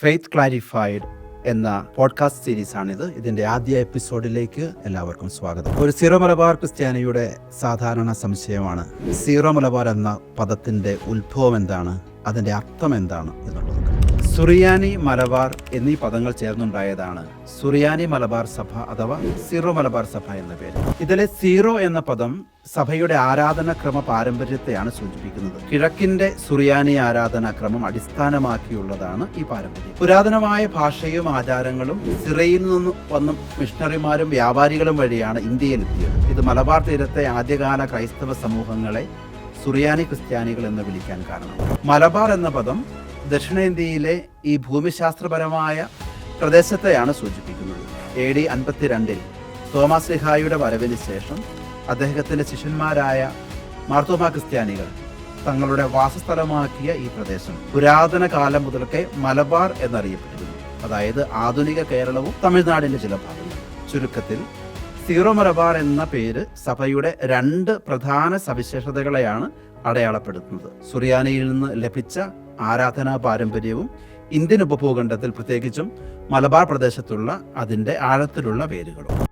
Faith clarified എന്ന podcast series ആണിത്. ഇതിന്റെ ആദ്യ എപ്പിസോഡിലേക്ക് എല്ലാവർക്കും സ്വാഗതം. ഒരു സീറോ മലബാർ ക്രിസ്ത്യാനിയുടെ സാധാരണ സംശയമാണ്. സീറോ മലബാർ എന്ന പദത്തിന്റെ ഉത്ഭവം എന്താണ്? അതിന്റെ അർത്ഥം എന്താണ് എന്നുള്ളത്. സുറിയാനി മലബാർ എന്നീ പദങ്ങൾ ചേർന്നുണ്ടായതാണ്. സുറിയാനി മലബാർ സഭ അഥവാ സീറോ മലബാർ സഭ എന്ന പേര് ഇതിലെ സീറോ എന്ന പദം സഭയുടെ ആരാധനാക്രമ പാരമ്പര്യത്തെയാണ് സൂചിപ്പിക്കുന്നത്. കിഴക്കിന്റെ സുറിയാനി ആരാധനാക്രമം അടിസ്ഥാനമാക്കിയുള്ളതാണ് ഈ പാരമ്പര്യം. പുരാതനമായ ഭാഷയും ആചാരങ്ങളും സിറയിൽ നിന്ന് വന്ന മിഷണറിമാരും വ്യാപാരികളും വഴിയാണ് ഇന്ത്യയിൽ എത്തിയത് ഇത് മലബാർ തീരത്തെ ആദ്യകാല ക്രൈസ്തവ സമൂഹങ്ങളെ സുറിയാനി ക്രിസ്ത്യാനികൾ എന്ന് വിളിക്കാൻ കാരണം. മലബാർ എന്ന പദം ദക്ഷിണേന്ത്യയിലെ ഈ ഭൂമിശാസ്ത്രപരമായ പ്രദേശത്തെയാണ് സൂചിപ്പിക്കുന്നത്. എ ഡി അൻപത്തിരണ്ടിൽ തോമസ് ലിഹായുടെ വരവിന് ശേഷം അദ്ദേഹത്തിന്റെ ശിഷ്യന്മാരായ മാർത്തോമാ ക്രിസ്ത്യാനികൾ തങ്ങളുടെ വാസസ്ഥലമാക്കിയ ഈ പ്രദേശം പുരാതന കാലം മുതൽക്കേ മലബാർ എന്നറിയപ്പെട്ടിരുന്നു. അതായത് ആധുനിക കേരളവും തമിഴ്നാടിന്റെ ചില ഭാഗങ്ങൾ. ചുരുക്കത്തിൽ സീറോ മലബാർ എന്ന പേര് സഭയുടെ രണ്ട് പ്രധാന സവിശേഷതകളെയാണ് അടയാളപ്പെടുത്തുന്നത്. സുറിയാനിയിൽ നിന്ന് ലഭിച്ച ആരാധനാ പാരമ്പര്യവും ഇന്ത്യൻ ഉപഭൂഖണ്ഡത്തിൽ പ്രത്യേകിച്ചും മലബാർ പ്രദേശത്തുള്ള അതിന്റെ ആഴത്തിലുള്ള വേരുകളും.